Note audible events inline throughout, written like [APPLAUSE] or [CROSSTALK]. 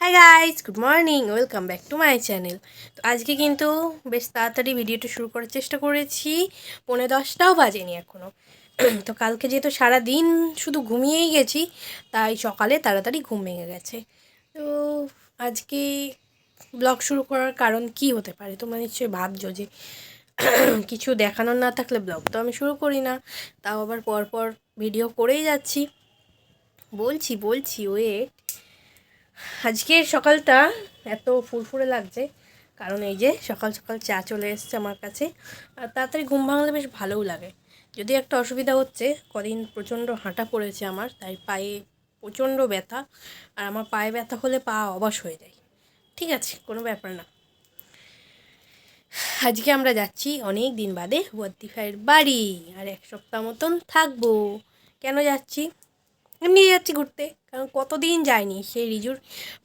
Hi guys good morning welcome back to my channel তো আজকে কিন্তু বেশ তাড়াতাড়ি ভিডিওটা শুরু করার চেষ্টা করেছি, পৌনে দশটাও বাজেনি এখনও [CLEARS THROAT] তো কালকে যেহেতু সারা দিন শুধু ঘুমিয়েই গেছি, তাই সকালে তাড়াতাড়ি ঘুম ভেঙে গেছে। তো আজকে ব্লগ শুরু করার কারণ কি হতে পারে তোমরা নিশ্চয়ই ভাবছ যে [CLEARS THROAT] কিছু দেখানোর না থাকলে ব্লগ তো আমি শুরু করি না। তাও আবার পরপর ভিডিও করেই যাচ্ছি। বলছি বলছি ওয়েট আজকের সকালটা এত ফুরফুরে লাগছে, কারণ এই যে সকাল সকাল চা চলে এসছে আমার কাছে, আর তাড়াতাড়ি ঘুম ভাঙলে বেশ ভালোও লাগে। যদি একটা অসুবিধা হচ্ছে, কদিন প্রচণ্ড হাঁটা পড়েছে আমার, তাই পায়ে প্রচণ্ড ব্যথা, আর আমার পায়ে ব্যথা হলে পা অবশ হয়ে যায়। ঠিক আছে, কোনো ব্যাপার না। আজকে আমরা যাচ্ছি অনেক দিন বাদে বদ্দি ভাইয়ের বাড়ি, আর এক সপ্তাহ মতন থাকব। কেন যাচ্ছি? এমনি যাচ্ছি ঘুরতে, কারণ কতদিন যাইনি? সেই রিজুর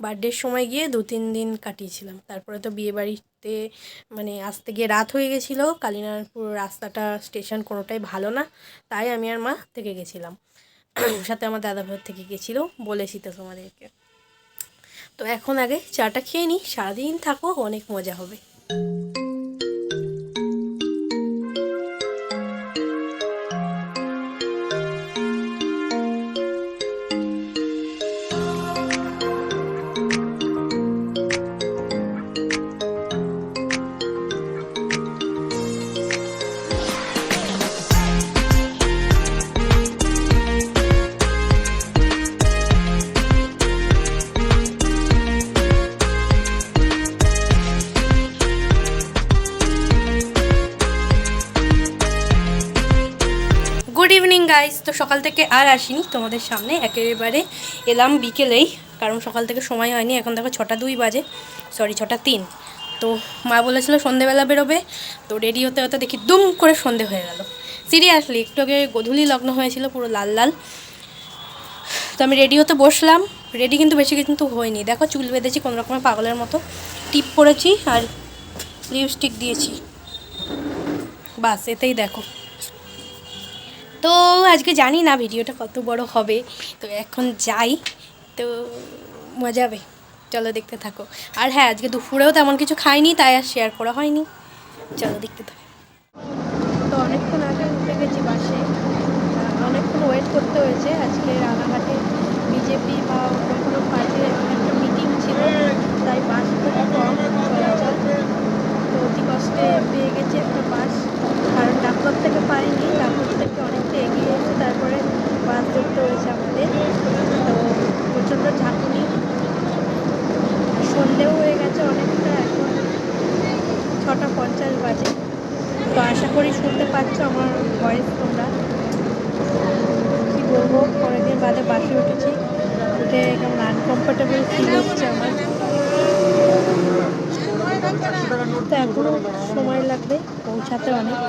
বার্থডের সময় গিয়ে দু তিন দিন কাটিয়েছিলাম। তারপরে তো বিয়ে বাড়িতে মানে আসতে গিয়ে রাত হয়ে গেছিল। কালিনারপুর রাস্তাটা স্টেশন কোনোটাই ভালো না, তাই আমি আর মা থেকে গেছিলাম। সাথে আমার দাদা ভাই থেকে গেছিল, বলেছি তো তোমাদেরকে। তো এখন আগে চাটা খেয়ে নিই সারাদিন থাকো, অনেক মজা হবে। তো সকাল থেকে আর আসিনি তোমাদের সামনে, একেবারে এলাম বিকেলেই, কারণ সকাল থেকে সময় হয়নি, এখন দেখো ছটা দুই বাজে সরি ছটা তিন। তো মা বলেছিল সন্ধেবেলা বেরোবে, তো রেডি হতে হতে দেখি দুম করে সন্ধে হয়ে গেল। সিরিয়াসলি একটু আগে গধূলি লগ্ন হয়েছিল, পুরো লাল লাল। তো আমি রেডি হতে বসলাম রেডি কিন্তু বেশি কিন্তু হয়নি। দেখো চুল বেঁধেছি কোনো রকমের পাগলের মতো। টিপ পরেছি আর লিপস্টিক দিয়েছি। বাস, এতেই দেখো। তো আজকে জানি না ভিডিওটা কত বড় হবে। তো এখন যাই, তো মজা হবে। চলো দেখতে থাকো। আর হ্যাঁ আজকে দুপুরেও তেমন কিছু খাইনি, তাই আর শেয়ার করা হয়নি। চলো দেখতে থাকো। তো অনেকক্ষণ আগে উঠে গেছি বাসে। অনেকক্ষণ ওয়েট করতে হয়েছে। আজকে রানাঘাটে বিজেপি বা অন্য কোনো পার্টির একটা মিটিং ছিল, তাই বাস কম চলাচল। তো অতি কষ্টে পেয়ে গেছি একটা বাস, কারণ ডাক্তার থেকে পাইনি ডাক্তার থেকে অনেকটা এগিয়ে এসে তারপরে বাস ধরতে হয়েছে আমাদের। তো প্রচণ্ড ঝাঁকুনি। সন্ধেও হয়ে গেছে অনেকটা, এখন ছটা পঞ্চাশ বাজে। তো আশা করি শুনতে পাচ্ছ আমার ভয়েস তোমরা। কী বলব, অনেকদিন বাদে বাসে উঠেছি। উঠে কেমন আনকমফোর্টেবল ফিল হচ্ছে আমার। তো এখনও সময় লাগবে পৌঁছাতে অনেক।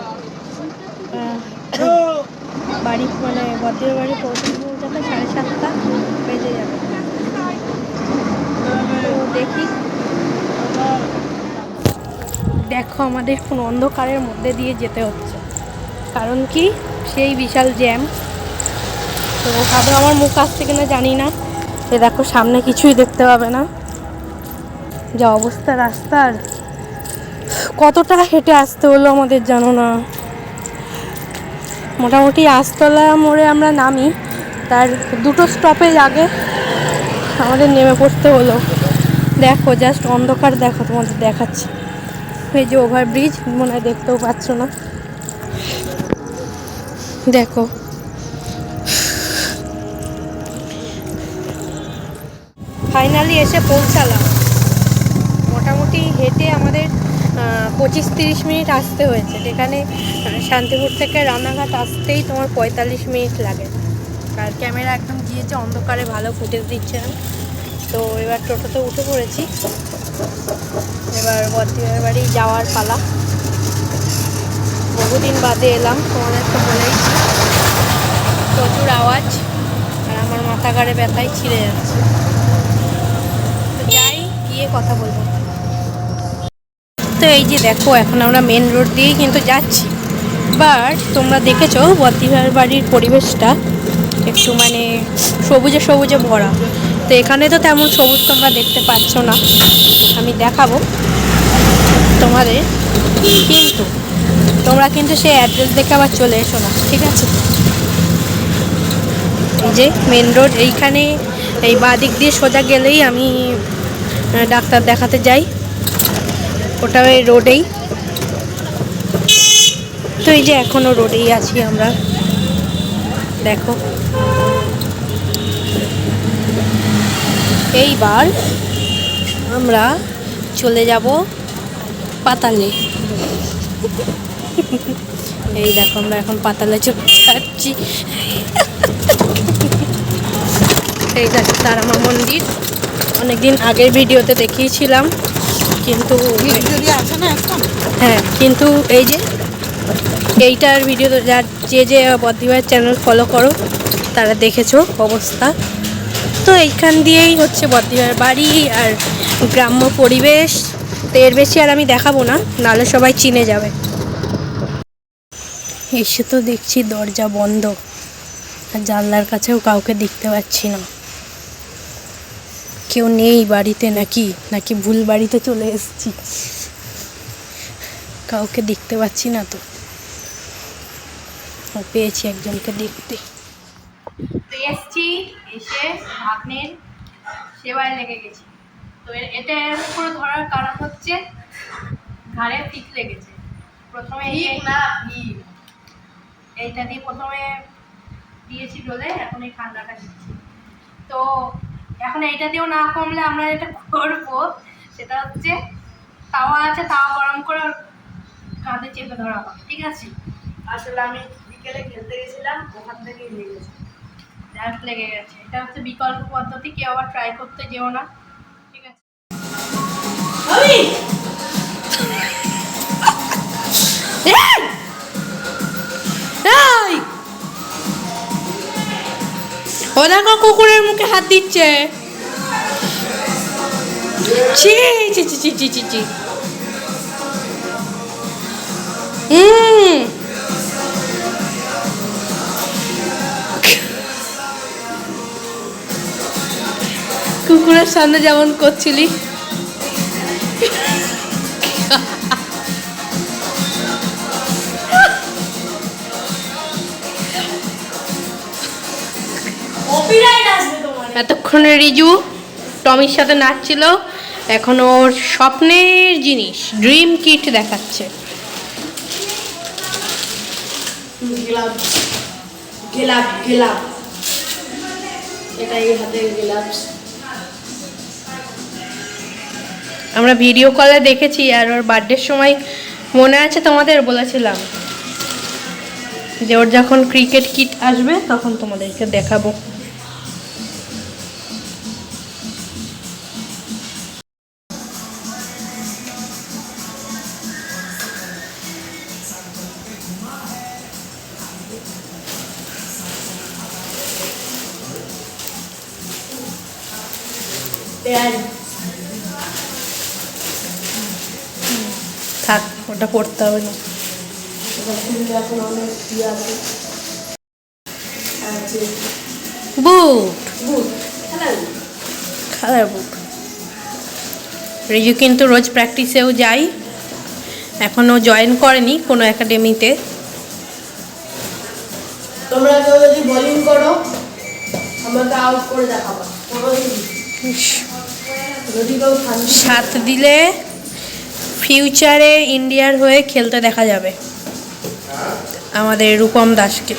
বাড়ি মানে বদ্রের বাড়ি পৌঁছাতে পৌঁছাতে সাড়ে সাতটা বেজে যাবে। তো দেখি। দেখো, আমাদের কোন অন্ধকারের মধ্যে দিয়ে যেতে হচ্ছে। কারণ কি? সেই বিশাল জ্যাম। তো ভাবো, আমার মুখ আসছে কিনা জানি না। এ দেখো, সামনে কিছুই দেখতে পাবে না। যা অবস্থা রাস্তার। কতটা হেঁটে আসতে হলো আমাদের জানো না। মোটামুটি আস্তলা মোড়ে আমরা নামি। তার দুটো স্টপেজ আগে আমাদের নেমে পড়তে হলো। দেখো জাস্ট অন্ধকার দেখো, তোমাদের দেখাচ্ছি। এই যে ওভারব্রিজ মনে হয় দেখতেও পাচ্ছ না। দেখো। ফাইনালি এসে পৌঁছালাম মোটামুটি হেঁটে আমাদের পঁচিশ তিরিশ মিনিট আসতে হয়েছে। যেখানে শান্তিপুর থেকে রানাঘাট আসতেই তোমার পঁয়তাল্লিশ মিনিট লাগে। আর ক্যামেরা একদম গিয়েছে অন্ধকারে ভালো ফুটেজ দিচ্ছে না। তো এবার টোটোতে উঠে পড়েছি। এবার বদ্রিবার বাড়ি যাওয়ার পালা। বহুদিন বাদে এলাম তোমাদের তো বলেই প্রচুর আওয়াজ, আর আমার মাথা ঘাড়ে ব্যথায় ছিঁড়ে যাচ্ছে। তো যাই, গিয়ে কথা বলব। তো এই যে দেখো, এখন আমরা মেন রোড দিয়েই কিন্তু যাচ্ছি। বাট তোমরা দেখেছ বদ্রিভার বাড়ির পরিবেশটা একটু মানে সবুজে সবুজে ভরা। তো এখানে তো তেমন সবুজ তোমরা দেখতে পাচ্ছ না। আমি দেখাবো তোমাদের। কিন্তু তোমরা কিন্তু সেই অ্যাড্রেস দেখে আবার চলে এসো না, ঠিক আছে? যে মেন রোড এইখানে এই বাঁ দিক দিয়ে সোজা গেলেই আমি ডাক্তার দেখাতে যাই। ওটা ওই রোডেই। তো এই যে এখনও রোডেই আছি আমরা। দেখো। এইবার আমরা চলে যাব পাতালে। এই দেখো, আমরা এখন পাতালে চলে যাচ্ছি। এই দেখো, তারামা মন্দির। অনেকদিন আগের ভিডিওতে দেখিয়েছিলাম। কিন্তু যদি আসে না হ্যাঁ কিন্তু এই যে এইটার ভিডিও যার যে যে বদ্রিবার চ্যানেল ফলো করো তারা দেখেছ অবস্থা। তো এইখান দিয়েই হচ্ছে বদ্রিবার বাড়ি আর গ্রাম্য পরিবেশ। তো এর বেশি আর আমি দেখাবো না নাহলে সবাই চিনে যাবে। এসে তো দেখছি দরজা বন্ধ আর জানলার কাছেও কাউকে দেখতে পাচ্ছি না। কেউ নেই বাড়িতে নাকি? নাকি ভুল বাড়িতে চলে এসেছি? কাউকে দেখতে পাচ্ছি না তো। পেয়েছি একজনকে দেখতে। তো এসছি এসে ভাগ্নের সেবায় লেগে গেছি। তো এটা উপরে ধরার কারণ হচ্ছে ঘাড়ে ফিক লেগেছে। প্রথমে না এইটা দিয়ে প্রথমে দিয়েছি ডোলে এখন এই ঠান্ডাটা দিচ্ছি। তো এখন এইটা দিয়েও না কমলে আমরা যেটা করব সেটা হচ্ছে তাওয়া আছে তাওয়া গরম করে কাঁধে চেপে ধরা হবে ঠিক আছে? আসলে আমি বিকেলে খেলতে গেছিলাম ওখান থেকেই লেগেছে ডাস্ট লেগে গেছে। এটা হচ্ছে বিকল্প পদ্ধতি কেউ আবার ট্রাই করতে যেও না ঠিক আছে? ও দেখো কুকুরের মুখে হাত দিচ্ছে। ছি ছি ছি ছি কুকুরের সামনে যেমন করছিলি। এতক্ষণে রিজু টমির সাথে নাচছিল। এখন ওর স্বপ্নের জিনিস ড্রিম কিট দেখাচ্ছে। আমরা ভিডিও কলে দেখেছি আর ওর বার্থডের সময় মনে আছে তোমাদের? বলেছিলাম যে ওর যখন ক্রিকেট কিট আসবে তখন তোমাদেরকে দেখাবো। থাক ওটা পড়তে হবে না। এখন অনেক আছে। আছে। বুট। বুট খেলার বুট। রিজু কিন্তু রোজ প্র্যাকটিসেও যায়। এখনও জয়েন করেনি কোনো একাডেমিতে। তোমরা কেউ যদি বোলিং করো আমাকে আউট করে দেখাবা। সাত দিলে ফিউচারে ইন্ডিয়ার হয়ে খেলতে দেখা যাবে। আমাদের রূপম দাসকে.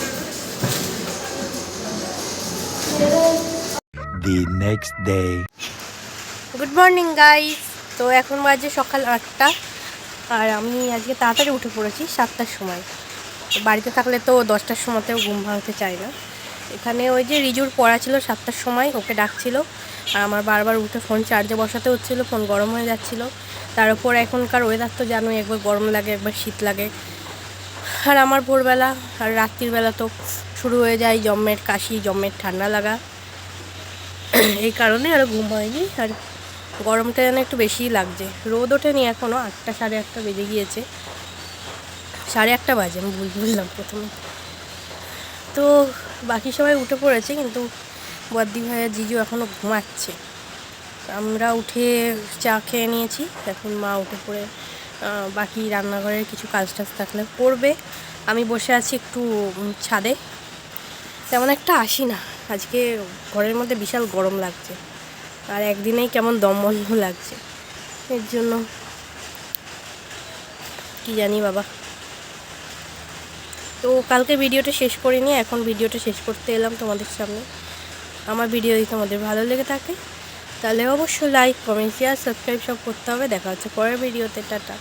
গুড মর্নিং গাইস তো এখন বাজে সকাল আটটা। আর আমি আজকে তাড়াতাড়ি উঠে পড়েছি সাতটার সময়। বাড়িতে থাকলে তো দশটার সময়তেও ঘুম ভাঙতে চায় না। এখানে ওই যে রিজুর পড়া ছিল সাতটার সময় ওকে ডাকছিল। আমার বারবার উঠে ফোন চার্জে বসাতে হচ্ছিল ফোন গরম হয়ে যাচ্ছিল। তার উপর এখনকার ওয়েদার তো জানোই, একবার গরম লাগে, একবার শীত লাগে। আর আমার ভোরবেলা আর রাত্রির বেলা তো শুরু হয়ে যায় জম্মের কাশি, জম্মের ঠান্ডা লাগা। এই কারণে আর ঘুম হয়নি, আর গরমটা যেন একটু বেশিই লাগছে। রোদ ওঠেনি এখনও আটটা, সাড়ে আটটা বেজে গিয়েছে। সাড়ে আটটা বাজে, আমি ভুল বললাম প্রথমে। তো বাকি সবাই উঠে পড়েছে, কিন্তু বদ্দি ভাই আর জিজু এখনও ঘুমাচ্ছে। আমরা উঠে চা খেয়ে নিয়েছি, এখন মা উঠে পড়ে বাকি রান্নাঘরের কিছু কাজ টাজ থাকলে করবে। আমি বসে আছি একটু ছাদে। তেমন একটা আসি না, আজকে ঘরের মধ্যে বিশাল গরম লাগছে। আর একদিনেই কেমন দম বন্ধ লাগছে। এর জন্য কি জানি বাবা। তো কালকে ভিডিওটা শেষ করিনি, এখন ভিডিওটা শেষ করতে এলাম তোমাদের সামনে। আমার ভিডিও যদি তোমাদের ভালো লেগে থাকে, তাহলে অবশ্যই লাইক কমেন্ট শেয়ার সাবস্ক্রাইব সব করতে হবে। দেখা হচ্ছে পরের ভিডিওতে, টাটা।